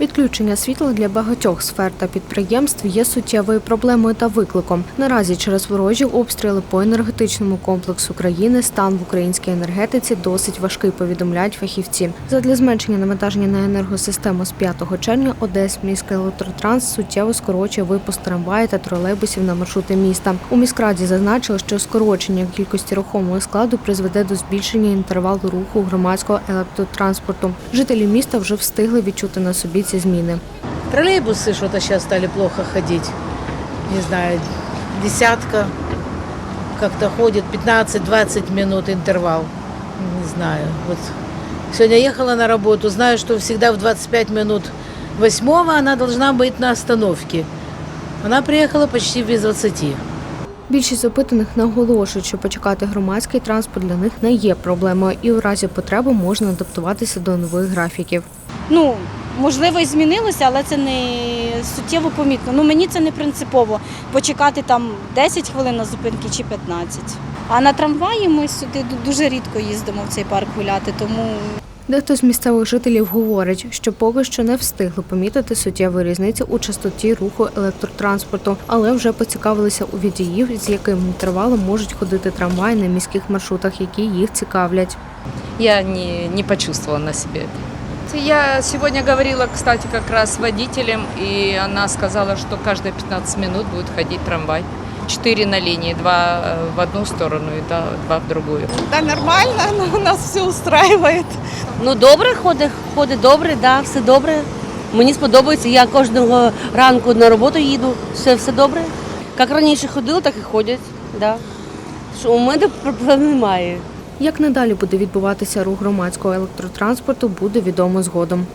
Відключення світла для багатьох сфер та підприємств є суттєвою проблемою та викликом. Наразі через ворожі обстріли по енергетичному комплексу країни стан в українській енергетиці досить важкий, повідомляють фахівці. Задля зменшення навантаження на енергосистему з 5 червня Одеський електротранс суттєво скорочує випуск трамваїв та тролейбусів на маршрути міста. У міськраді зазначили, що скорочення кількості рухомого складу призведе до збільшення інтервалу руху громадського електротранспорту. Жителі міста вже встигли відчути на собі ці зміни. Троллейбусы что-то сейчас стали плохо ходить. Не знаю, десятка как-то ходит, 15-20 минут интервал. Не знаю. Вот сегодня ехала на работу, знаю, что всегда в 25 минут восьмого она должна быть на остановке. Она приехала почти без 20. Більшість опитаних наголошують, що почекати громадський транспорт для них не є проблемою, і у разі потреби можна адаптуватися до нових графіків. Ну, можливо, і змінилося, але це не суттєво помітно. Ну, мені це не принципово. Почекати там 10 хвилин на зупинки чи 15. А на трамваї ми сюди дуже рідко їздимо в цей парк гуляти, тому Дехто з місцевих жителів говорить, що поки що не встигли помітити суттєвої різниці у частоті руху електротранспорту, але вже поцікавилися у водіїв, з яким інтервалом можуть ходити трамваї на міських маршрутах, які їх цікавлять. Я не, не почувствовала на себе это. Я сегодня говорила, кстати, как раз с водителем, и она сказала, что каждые 15 минут будет ходить трамвай. Четыре на линии, два э, в одну сторону и да- два в другую. Да нормально, но нас все устраивает. Ну добре ходить, ходить добре, да, все добре. Мені сподобається. Я кожного ранку на роботу їду. Все, все добре. Як раніше ходили, так і ходять. Да. Що у мене проблем немає. Як надалі буде відбуватися рух громадського електротранспорту, буде відомо згодом.